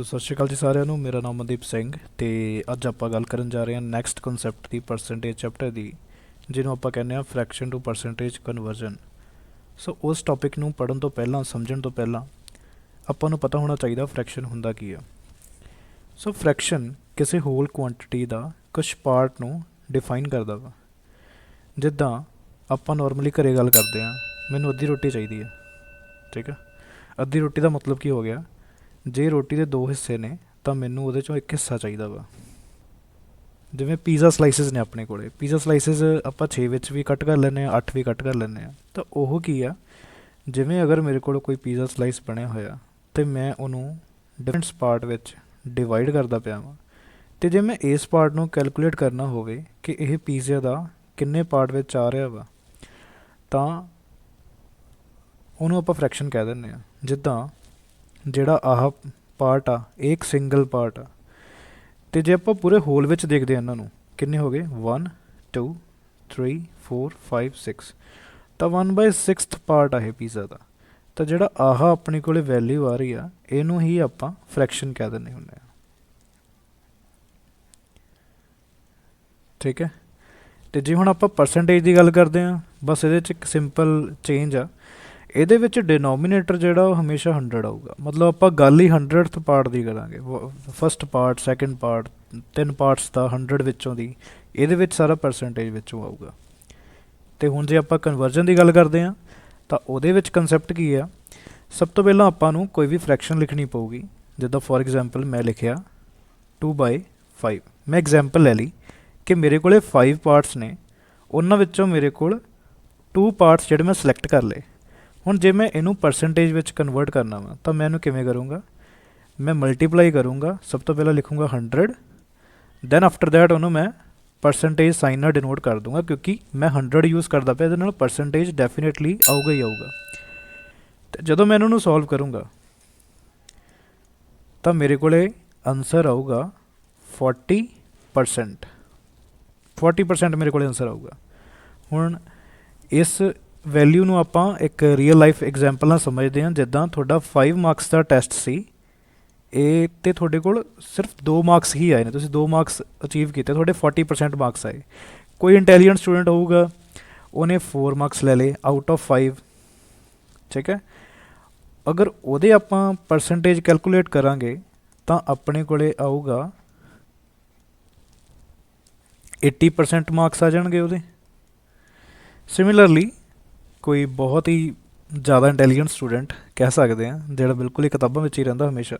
ਸੋ ਸਤਿ ਸ਼੍ਰੀ ਅਕਾਲ ਜੀ ਸਾਰਿਆਂ ਨੂੰ। ਮੇਰਾ ਨਾਮ ਮਨਦੀਪ ਸਿੰਘ ਤੇ ਅੱਜ ਆਪਾਂ ਗੱਲ ਕਰਨ ਜਾ ਰਹੇ ਹਾਂ ਨੈਕਸਟ ਕਨਸੈਪਟ ਦੀ ਪਰਸੈਂਟੇਜ ਚੈਪਟਰ ਦੀ, ਜਿਹਨੂੰ ਆਪਾਂ ਕਹਿੰਦੇ ਹਾਂ fraction to percentage conversion so ਉਸ ਟੌਪਿਕ ਨੂੰ ਪੜਨ ਤੋਂ ਪਹਿਲਾਂ, ਸਮਝਣ ਤੋਂ ਪਹਿਲਾਂ ਆਪਾਂ ਨੂੰ ਪਤਾ ਹੋਣਾ ਚਾਹੀਦਾ ਫ੍ਰੈਕਸ਼ਨ ਹੁੰਦਾ ਕੀ ਆ। ਸੋ ਫ੍ਰੈਕਸ਼ਨ ਕਿਸੇ ਹੋਲ ਕੁਆਂਟੀਟੀ ਦਾ ਕੁਝ ਪਾਰਟ ਨੂੰ ਡਿਫਾਈਨ ਕਰਦਾ ਵਾ। ਜਿੱਦਾਂ ਆਪਾਂ ਨਾਰਮਲੀ ਘਰੇ ਗੱਲ ਕਰਦੇ ਆ ਮੈਨੂੰ ਅੱਧੀ ਰੋਟੀ ਚਾਹੀਦੀ ਹੈ, ਠੀਕ ਹੈ ਅੱਧੀ ਰੋਟੀ ਦਾ ਮਤਲਬ ਕੀ ਹੋ ਗਿਆ? ਜੇ ਰੋਟੀ ਦੇ ਦੋ ਹਿੱਸੇ ਨੇ, ਤਾਂ ਮੈਨੂੰ ਉਹਦੇ ਚੋਂ ਇੱਕ ਹਿੱਸਾ ਚਾਹੀਦਾ ਵਾ। ਜਿਵੇਂ ਪੀਜ਼ਾ ਸਲਾਈਸਿਸ ਨੇ ਆਪਣੇ ਕੋਲੇ। ਪੀਜ਼ਾ ਸਲਾਈਸਿਸ ਆਪਾਂ 6 ਵਿੱਚ ਵੀ ਕੱਟ ਕਰ ਲੈਂਦੇ ਆ 8 ਵੀ ਕੱਟ ਕਰ ਲੈਂਦੇ ਆ ਤਾਂ ਉਹ ਕੀ ਆ? ਜਿਵੇਂ ਅਗਰ ਮੇਰੇ ਕੋਲ ਕੋਈ ਪੀਜ਼ਾ ਸਲਾਈਸ ਬਣਿਆ ਹੋਇਆ, ਤੇ ਮੈਂ ਉਹਨੂੰ ਡਿਫਰੈਂਟਸ ਪਾਰਟ ਵਿੱਚ ਡਿਵਾਈਡ ਕਰਦਾ ਪਿਆ ਵਾਂ। ਤੇ ਜੇ ਮੈਂ ਇਸ ਪਾਰਟ ਨੂੰ ਕੈਲਕੂਲੇਟ ਕਰਨਾ ਹੋਵੇ ਕਿ ਇਹ ਪੀਜ਼ੇ ਦਾ ਕਿੰਨੇ ਪਾਰਟ ਵਿੱਚ ਆ ਰਿਹਾ ਵਾ, ਤਾਂ ਉਹਨੂੰ ਆਪਾਂ ਫ੍ਰੈਕਸ਼ਨ ਕਹਿ ਦਿੰਦੇ ਆ ਜਿੱਦਾਂ ਜਿਹੜਾ ਆਹ ਪਾਰਟ ਆ ਇਹ ਇੱਕ ਸਿੰਗਲ ਪਾਰਟ ਆ। ਤੇ ਜੇ ਆਪਾਂ ਪੂਰੇ ਹੋਲ ਵਿੱਚ ਦੇਖਦੇ ਆ ਇਹਨਾਂ ਨੂੰ, ਕਿੰਨੇ ਹੋ ਗਏ? 1 2 3 4 5 6 ਤਾਂ 1 ਬਾਈ 6th ਪਾਰਟ ਆ ਇਹ ਪੀਜ਼ਾ ਦਾ। ਤਾਂ ਜਿਹੜਾ ਆਹ ਆਪਣੇ ਕੋਲੇ ਵੈਲਿਊ ਆ ਰਹੀ ਆ, ਇਹਨੂੰ ਹੀ ਆਪਾਂ ਫ੍ਰੈਕਸ਼ਨ ਕਹਿ ਦਿੰਦੇ ਹੁੰਦੇ ਆ ਠੀਕ ਹੈ? ਤੇ ਜੇ ਹੁਣ ਆਪਾਂ ਪਰਸੈਂਟੇਜ ਦੀ ਗੱਲ ਕਰਦੇ ਆ ਬਸ ਇਹਦੇ ਚ ਇੱਕ ਸਿੰਪਲ ਚੇਂਜ ਆ। ਇਹਦੇ ਵਿੱਚ ਡਿਨੋਮੀਨੇਟਰ ਜਿਹੜਾ ਉਹ ਹਮੇਸ਼ਾ 100 ਆਊਗਾ। ਮਤਲਬ ਆਪਾਂ ਗੱਲ ਹੀ 100th ਪਾਰਟ ਦੀ ਕਰਾਂਗੇ। ਫਸਟ ਪਾਰਟ ਸੈਕੰਡ ਪਾਰਟ ਤਿੰਨ ਪਾਰਟਸ ਦਾ 100 ਵਿੱਚੋਂ ਦੀ, ਇਹਦੇ ਵਿੱਚ ਸਾਰਾ ਪਰਸੈਂਟੇਜ ਵਿੱਚੋਂ ਆਊਗਾ। ਤੇ ਹੁਣ ਜੇ ਆਪਾਂ ਕਨਵਰਜਨ ਦੀ ਗੱਲ ਕਰਦੇ ਆ ਤਾਂ ਉਹਦੇ ਵਿੱਚ ਕਨਸੈਪਟ ਕੀ ਆ? ਸਭ ਤੋਂ ਪਹਿਲਾਂ ਆਪਾਂ ਨੂੰ ਕੋਈ ਵੀ ਫ੍ਰੈਕਸ਼ਨ ਲਿਖਣੀ ਪਊਗੀ। ਜਿੱਦਾਂ ਫੋਰ ਐਗਜ਼ਾਮਪਲ ਮੈਂ ਲਿਖਿਆ 2 ਬਾਈ 5 ਮੈਂ ਐਗਜ਼ਾਮਪਲ ਲੈ ਲਈ ਕਿ ਮੇਰੇ ਕੋਲੇ 5 ਪਾਰਟਸ ਨੇ। ਉਹਨਾਂ ਵਿੱਚੋਂ ਮੇਰੇ ਕੋਲ 2 ਪਾਰਟਸ ਜਿਹੜੇ ਮੈਂ ਸਿਲੈਕਟ ਕਰ ਲਏ। ਹੁਣ ਜੇ ਮੈਂ ਇਹਨੂੰ ਪਰਸੈਂਟੇਜ ਵਿੱਚ ਕਨਵਰਟ ਕਰਨਾ ਵਾ, ਤਾਂ ਮੈਂ ਇਹਨੂੰ ਕਿਵੇਂ ਕਰੂੰਗਾ? ਮੈਂ ਮਲਟੀਪਲਾਈ ਕਰੂੰਗਾ, ਸਭ ਤੋਂ ਪਹਿਲਾਂ ਲਿਖੂੰਗਾ 100 ਦੈਨ ਆਫਟਰ ਦੈਟ ਉਹਨੂੰ ਮੈਂ ਪਰਸੈਂਟੇਜ ਸਾਈਨ ਨਾਲ ਡਿਨੋਟ ਕਰ ਦੂੰਗਾ, ਕਿਉਂਕਿ ਮੈਂ 100 ਯੂਜ਼ ਕਰਦਾ ਪਿਆ, ਇਹਦੇ ਨਾਲ ਪਰਸੈਂਟੇਜ ਡੈਫੀਨਿਟਲੀ ਆਊਗਾ ਹੀ ਆਊਗਾ। ਤੇ ਜਦੋਂ ਮੈਂ ਇਹਨਾਂ ਨੂੰ ਸੋਲਵ ਕਰੂੰਗਾ, ਤਾਂ ਮੇਰੇ ਕੋਲੇ ਆਨਸਰ ਆਊਗਾ 40% 40% ਮੇਰੇ ਕੋਲੇ ਆਨਸਰ ਆਊਗਾ। ਹੁਣ ਇਸ ਵੈਲਿਊ ਨੂੰ ਆਪਾਂ ਇੱਕ ਰੀਅਲ ਲਾਈਫ ਐਗਜ਼ਾਮਪਲ ਨਾਲ ਸਮਝਦੇ ਹਾਂ, ਜਿੱਦਾਂ ਤੁਹਾਡਾ 5 ਮਾਰਕਸ ਦਾ ਟੈਸਟ ਸੀ, ਇਹ ਤੇ ਤੁਹਾਡੇ ਕੋਲ ਸਿਰਫ 2 ਮਾਰਕਸ ਹੀ ਆਏ ਨੇ, ਤੁਸੀਂ 2 ਮਾਰਕਸ ਅਚੀਵ ਕੀਤੇ, ਤੁਹਾਡੇ 40% ਮਾਰਕਸ ਆਏ। ਕੋਈ ਇੰਟੈਲੀਜੈਂਟ ਸਟੂਡੈਂਟ ਹੋਊਗਾ, ਉਹਨੇ 4 ਮਾਰਕਸ ਲੈ ਲਏ ਆਊਟ ਆਫ 5 ਠੀਕ ਹੈ? ਅਗਰ ਉਹਦੇ ਆਪਾਂ ਪਰਸੈਂਟੇਜ ਕੈਲਕੂਲੇਟ ਕਰਾਂਗੇ, ਤਾਂ ਆਪਣੇ ਕੋਲੇ ਆਊਗਾ 80% ਮਾਰਕਸ ਆ ਜਾਣਗੇ ਉਹਦੇ। ਸਿਮਿਲਰਲੀ ਕੋਈ ਬਹੁਤ ਹੀ ਜ਼ਿਆਦਾ ਇੰਟੈਲੀਜੈਂਟ ਸਟੂਡੈਂਟ ਕਹਿ ਸਕਦੇ ਆ ਜਿਹੜਾ ਬਿਲਕੁਲ ਹੀ ਕਿਤਾਬਾਂ ਵਿੱਚ ਹੀ ਰਹਿੰਦਾ ਹਮੇਸ਼ਾ।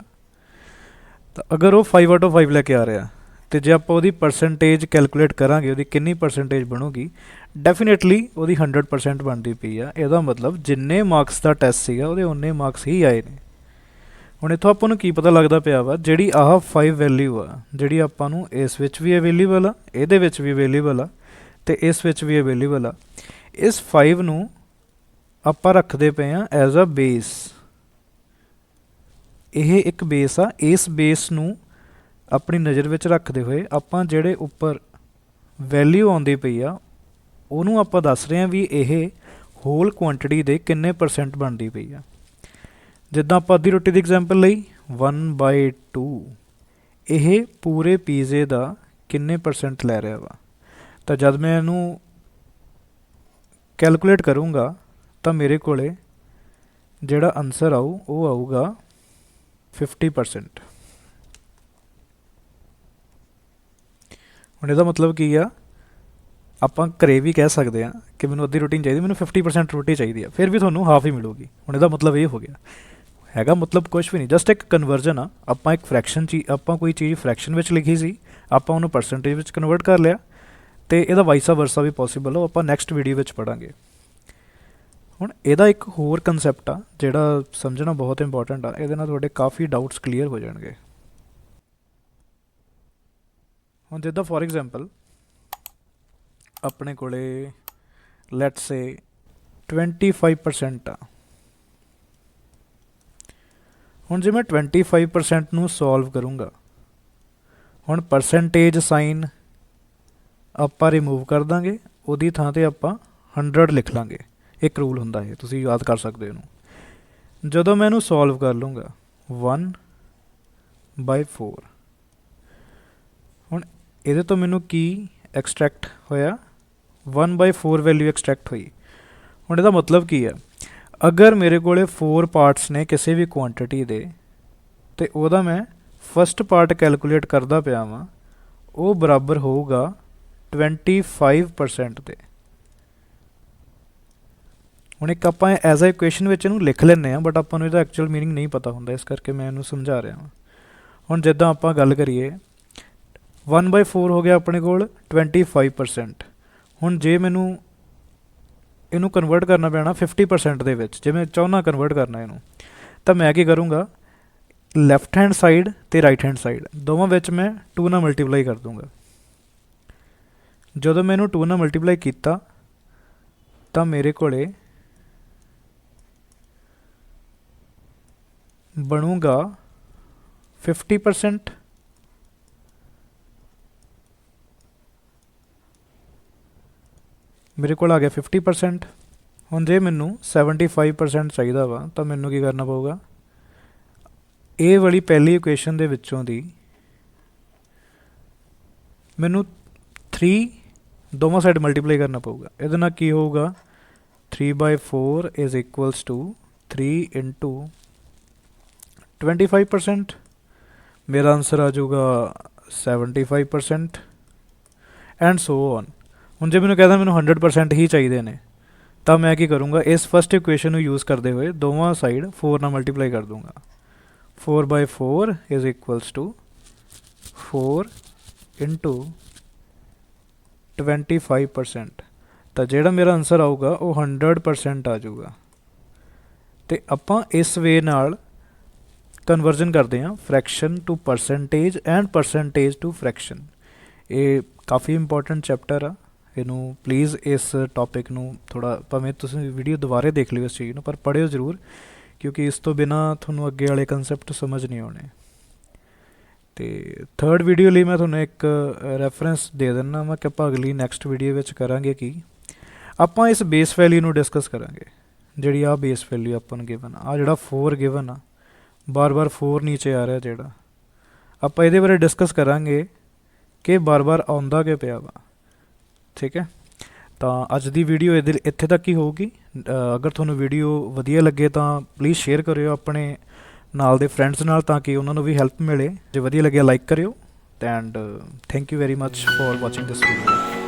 ਤਾਂ ਅਗਰ ਉਹ 5 ਆਊਟ ਆਫ 5 ਲੈ ਕੇ ਆ ਰਿਹਾ, ਤੇ ਜੇ ਆਪਾਂ ਉਹਦੀ ਪਰਸੈਂਟੇਜ ਕੈਲਕੂਲੇਟ ਕਰਾਂਗੇ, ਉਹਦੀ ਕਿੰਨੀ ਪਰਸੈਂਟੇਜ ਬਣੂਗੀ ਡੈਫੀਨਿਟਲੀ ਉਹਦੀ 100% ਬਣਦੀ ਪਈ ਆ। ਇਹਦਾ ਮਤਲਬ ਜਿੰਨੇ ਮਾਰਕਸ ਦਾ ਟੈਸਟ ਸੀਗਾ, ਉਹਦੇ ਉਨੇ ਮਾਰਕਸ ਹੀ ਆਏ ਨੇ। ਹੁਣ ਇਥੋਂ ਆਪਾਂ ਨੂੰ ਕੀ ਪਤਾ ਲੱਗਦਾ ਪਿਆ ਵਾ, ਜਿਹੜੀ ਆਹ 5 ਵੈਲਿਊ ਆ, ਜਿਹੜੀ ਆਪਾਂ ਨੂੰ ਇਸ ਵਿੱਚ ਵੀ ਅਵੇਲੇਬਲ ਆ, ਇਹਦੇ ਵਿੱਚ ਵੀ ਅਵੇਲੇਬਲ ਆ, ਤੇ ਇਸ ਵਿੱਚ ਵੀ ਅਵੇਲੇਬਲ ਆ, ਇਸ 5 ਨੂੰ ਆਪਾਂ ਰੱਖਦੇ ਪਏ ਆ ਐਜ਼ ਅ ਬੇਸ ਇਹ ਇੱਕ ਬੇਸ ਆ। ਇਸ ਬੇਸ ਨੂੰ ਆਪਣੀ ਨਜ਼ਰ ਵਿੱਚ ਰੱਖਦੇ ਹੋਏ ਆਪਾਂ ਜਿਹੜੇ ਉੱਪਰ ਵੈਲਿਊ ਆਉਂਦੀ ਪਈ ਆ, ਉਹਨੂੰ ਆਪਾਂ ਦੱਸ ਰਹੇ ਆ ਵੀ ਇਹ ਹੋਲ ਕੁਆਂਟੀਟੀ ਦੇ ਕਿੰਨੇ ਪਰਸੈਂਟ ਬਣਦੀ ਪਈ ਆ। ਜਿੱਦਾਂ ਆਪਾਂ ਅੱਧੀ ਰੋਟੀ ਦੀ ਐਗਜ਼ਾਮਪਲ ਲਈ 1/2 ਇਹ ਪੂਰੇ ਪੀਜ਼ੇ ਦਾ ਕਿੰਨੇ ਪਰਸੈਂਟ ਲੈ ਰਿਹਾ ਵਾ। ਤਾਂ ਜਦ ਮੈਂ ਇਹਨੂੰ ਕੈਲਕੂਲੇਟ ਕਰੂੰਗਾ ਤਾਂ ਮੇਰੇ ਕੋਲੇ ਜਿਹੜਾ ਆਨਸਰ ਆਊ, ਉਹ ਆਊਗਾ 50% ਹੁਣ ਇਹਦਾ ਮਤਲਬ ਕੀ ਆ? ਆਪਾਂ ਘਰੇ ਵੀ ਕਹਿ ਸਕਦੇ ਆ ਕਿ ਮੈਨੂੰ ਅੱਧੀ ਰੋਟੀ ਨਹੀਂ ਚਾਹੀਦੀ, ਮੈਨੂੰ 50% ਰੋਟੀ ਚਾਹੀਦੀ ਆ, ਫਿਰ ਵੀ ਤੁਹਾਨੂੰ ਹਾਫ ਹੀ ਮਿਲੂਗੀ। ਹੁਣ ਇਹਦਾ ਮਤਲਬ ਇਹ ਹੋ ਗਿਆ। ਹੈਗਾ ਮਤਲਬ ਕੁਝ ਵੀ ਨਹੀਂ ਜਸਟ ਇੱਕ ਕਨਵਰਜਨ ਆ। ਆਪਾਂ ਇੱਕ ਫ੍ਰੈਕਸ਼ਨ ਚੀ, ਆਪਾਂ ਕੋਈ ਚੀਜ਼ ਫ੍ਰੈਕਸ਼ਨ ਵਿੱਚ ਲਿਖੀ ਸੀ, ਆਪਾਂ ਉਹਨੂੰ ਪਰਸੈਂਟੇਜ ਵਿੱਚ ਕਨਵਰਟ ਕਰ ਲਿਆ, ਤੇ ਇਹਦਾ ਵਾਈਸਾ ਵਰਸਾ ਵੀ ਪੋਸੀਬਲ ਹੋ ਆਪਾਂ ਨੈਕਸਟ ਵੀਡੀਓ ਵਿੱਚ ਪੜਾਂਗੇ ਹੁਣ ਇਹਦਾ ਇੱਕ ਹੋਰ ਕਨਸੈਪਟ ਆ, ਜਿਹੜਾ ਸਮਝਣਾ ਬਹੁਤ ਇੰਪੋਰਟੈਂਟ ਆ, ਇਹਦੇ ਨਾਲ ਤੁਹਾਡੇ ਕਾਫੀ ਡਾਊਟਸ ਕਲੀਅਰ ਹੋ ਜਾਣਗੇ। ਹੁਣ ਜਿੱਦਾਂ ਫੋਰ ਐਗਜ਼ਾਮਪਲ ਆਪਣੇ ਕੋਲੇ ਲੈਟਸ ਸੇ 25% ਆ। ਹੁਣ ਜੇ ਮੈਂ 25% ਨੂੰ ਸੋਲਵ ਕਰੂੰਗਾ, ਹੁਣ ਪਰਸੈਂਟੇਜ ਸਾਈਨ ਆਪਾਂ ਰਿਮੂਵ ਕਰ ਦਾਂਗੇ, ਉਹਦੀ ਥਾਂ ਤੇ ਆਪਾਂ 100 ਲਿਖ ਲਾਂਗੇ। ਇੱਕ ਰੂਲ ਹੁੰਦਾ ਹੈ, ਤੁਸੀਂ ਯਾਦ ਕਰ ਸਕਦੇ ਹੋ ਇਹਨੂੰ। ਜਦੋਂ ਮੈਂ ਇਹਨੂੰ ਸੋਲਵ ਕਰ ਲੂੰਗਾ 1 ਬਾਈ 4 ਹੁਣ ਇਹਦੇ ਤੋਂ ਮੈਨੂੰ ਕੀ ਐਕਸਟ੍ਰੈਕਟ ਹੋਇਆ? 1 ਬਾਈ 4 ਵੈਲਿਊ ਐਕਸਟ੍ਰੈਕਟ ਹੋਈ। ਹੁਣ ਇਹਦਾ ਮਤਲਬ ਕੀ ਹੈ? ਅਗਰ ਮੇਰੇ ਕੋਲੇ 4 ਪਾਰਟਸ ਨੇ ਕਿਸੇ ਵੀ ਕੁਆਂਟੀਟੀ ਦੇ, ਤੇ ਉਹਦਾ ਮੈਂ ਫਸਟ ਪਾਰਟ ਕੈਲਕੂਲੇਟ ਕਰਦਾ ਪਿਆ ਵਾਂ, ਉਹ ਬਰਾਬਰ ਹੋਊਗਾ 25% ਦੇ ਹੁਣ ਇੱਕ ਆਪਾਂ ਐਜ਼ ਅ ਇਕੁਏਸ਼ਨ ਵਿੱਚ ਇਹਨੂੰ ਲਿਖ ਲੈਂਦੇ ਆ ਬਟ ਆਪਾਂ ਨੂੰ ਇਹਦਾ ਐਕਚੁਅਲ ਮੀਨਿੰਗ ਨਹੀਂ ਪਤਾ ਹੁੰਦਾ, ਇਸ ਕਰਕੇ ਮੈਂ ਇਹਨੂੰ ਸਮਝਾ ਰਿਹਾ ਹਾਂ ਹੁਣ ਜਿੱਦਾਂ ਆਪਾਂ ਗੱਲ ਕਰੀਏ 1/4 ਹੋ ਗਿਆ ਆਪਣੇ ਕੋਲ 25% ਹੁਣ ਜੇ ਮੈਨੂੰ ਇਹਨੂੰ ਕਨਵਰਟ ਕਰਨਾ ਪੈਣਾ 50% ਦੇ ਵਿੱਚ, ਜੇ ਮੈਂ ਚਾਹੁੰਦਾ ਕਨਵਰਟ ਕਰਨਾ ਇਹਨੂੰ, ਤਾਂ ਮੈਂ ਕੀ ਕਰੂੰਗਾ? ਲੈਫਟ ਹੈਂਡ ਸਾਈਡ ਤੇ ਰਾਈਟ ਹੈਂਡ ਸਾਈਡ ਦੋਵਾਂ ਵਿੱਚ ਮੈਂ 2 ਨਾਲ ਮਲਟੀਪਲਾਈ ਕਰ ਦੂੰਗਾ। ਜਦੋਂ ਮੈਂ ਇਹਨੂੰ 2 ਨਾਲ ਮਲਟੀਪਲਾਈ ਕੀਤਾ, ਤਾਂ ਮੇਰੇ ਕੋਲੇ ਬਣੂਗਾ 50% ਮੇਰੇ ਕੋਲ ਆ ਗਿਆ 50% ਹੁਣ ਜੇ ਮੈਨੂੰ 75% ਚਾਹੀਦਾ ਵਾ, ਤਾਂ ਮੈਨੂੰ ਕੀ ਕਰਨਾ ਪਊਗਾ? ਇਹ ਵਾਲੀ ਪਹਿਲੀ ਇਕੁਏਸ਼ਨ ਦੇ ਵਿੱਚੋਂ ਦੀ ਮੈਨੂੰ 3 ਦੋਵਾਂ ਸਾਈਡ ਮਲਟੀਪਲਾਈ ਕਰਨਾ ਪਊਗਾ। ਇਹਦੇ ਨਾਲ ਕੀ ਹੋਊਗਾ? 3/4 is equals to 3 into 25% ਮੇਰਾ ਆਨਸਰ ਆ ਜਾਊਗਾ 75% ਐਂਡ ਸੋ ਔਨ ਹੁਣ ਜੇ ਮੈਨੂੰ ਕਹਿੰਦਾ ਮੈਨੂੰ 100% ਹੀ ਚਾਹੀਦੇ ਨੇ, ਤਾਂ ਮੈਂ ਕੀ ਕਰੂੰਗਾ, ਇਸ ਫਸਟ ਇਕੁਏਸ਼ਨ ਨੂੰ ਯੂਜ਼ ਕਰਦੇ ਹੋਏ ਦੋਵਾਂ ਸਾਈਡ 4 ਨਾਲ ਮਲਟੀਪਲਾਈ ਕਰ ਦੂੰਗਾ। 4/4 is equals to 4 into 25% ਤਾਂ ਜਿਹੜਾ ਮੇਰਾ ਆਨਸਰ ਆਊਗਾ, ਉਹ 100% ਆ ਜਾਊਗਾ। ਤੇ ਆਪਾਂ ਇਸ ਵੇ ਨਾਲ ਕਨਵਰਜਨ ਕਰਦੇ ਹਾਂ fraction to percentage and percentage to fraction ਇਹ ਕਾਫੀ ਇੰਪੋਰਟੈਂਟ ਚੈਪਟਰ ਆ। ਇਹਨੂੰ ਪਲੀਜ਼ ਇਸ ਟੌਪਿਕ ਨੂੰ ਥੋੜਾ ਭਾਵੇਂ ਤੁਸੀਂ ਵੀਡੀਓ ਦੁਬਾਰੇ ਦੇਖ ਲਿਓ ਇਸ ਚੀਜ਼ ਨੂੰ, ਪਰ ਪੜ੍ਹਿਓ ਜ਼ਰੂਰ, ਕਿਉਂਕਿ ਇਸ ਤੋਂ ਬਿਨਾ ਤੁਹਾਨੂੰ ਅੱਗੇ ਵਾਲੇ ਕਨਸੈਪਟ ਸਮਝ ਨਹੀਂ ਆਉਣੇ। ਤੇ ਥਰਡ ਵੀਡੀਓ ਲਈ ਮੈਂ ਤੁਹਾਨੂੰ ਇੱਕ ਰੈਫਰੈਂਸ ਦੇ ਦਿੰਦਾ ਮੈਂ ਕਿ ਆਪਾਂ ਅਗਲੀ ਨੈਕਸਟ ਵੀਡੀਓ ਵਿੱਚ ਕਰਾਂਗੇ ਕੀ। ਆਪਾਂ ਇਸ ਬੇਸ ਵੈਲਿਊ ਨੂੰ ਡਿਸਕਸ ਕਰਾਂਗੇ। ਜਿਹੜੀ ਆ ਬੇਸ ਵੈਲਿਊ ਆਪਾਂ ਨੂੰ ਗਿਵਨ ਆ ਜਿਹੜਾ 4 ਗਿਵਨ ਆ ਬਾਰ-ਬਾਰ 4 ਨੀਚੇ ਆ ਰਿਹਾ ਜਿਹੜਾ। ਆਪਾਂ ਇਹਦੇ ਬਾਰੇ ਡਿਸਕਸ ਕਰਾਂਗੇ ਕਿ ਬਾਰ-ਬਾਰ ਆਉਂਦਾ ਕਿ ਪਿਆ ਵਾ। ਠੀਕ ਹੈ? ਤਾਂ ਅੱਜ ਦੀ ਵੀਡੀਓ ਇਹਦੇ ਇੱਥੇ ਤੱਕ ਹੀ ਹੋਊਗੀ। ਅਗਰ ਤੁਹਾਨੂੰ ਵੀਡੀਓ ਵਧੀਆ ਲੱਗੇ ਤਾਂ ਪਲੀਜ਼ ਸ਼ੇਅਰ ਕਰਿਓ ਆਪਣੇ ਨਾਲ ਦੇ ਫਰੈਂਡਸ ਨਾਲ ਤਾਂ ਕਿ ਉਹਨਾਂ ਨੂੰ ਵੀ ਹੈਲਪ ਮਿਲੇ। ਜੇ ਵਧੀਆ ਲੱਗਿਆ ਲਾਈਕ ਕਰਿਓ। And thank you very much for watching this video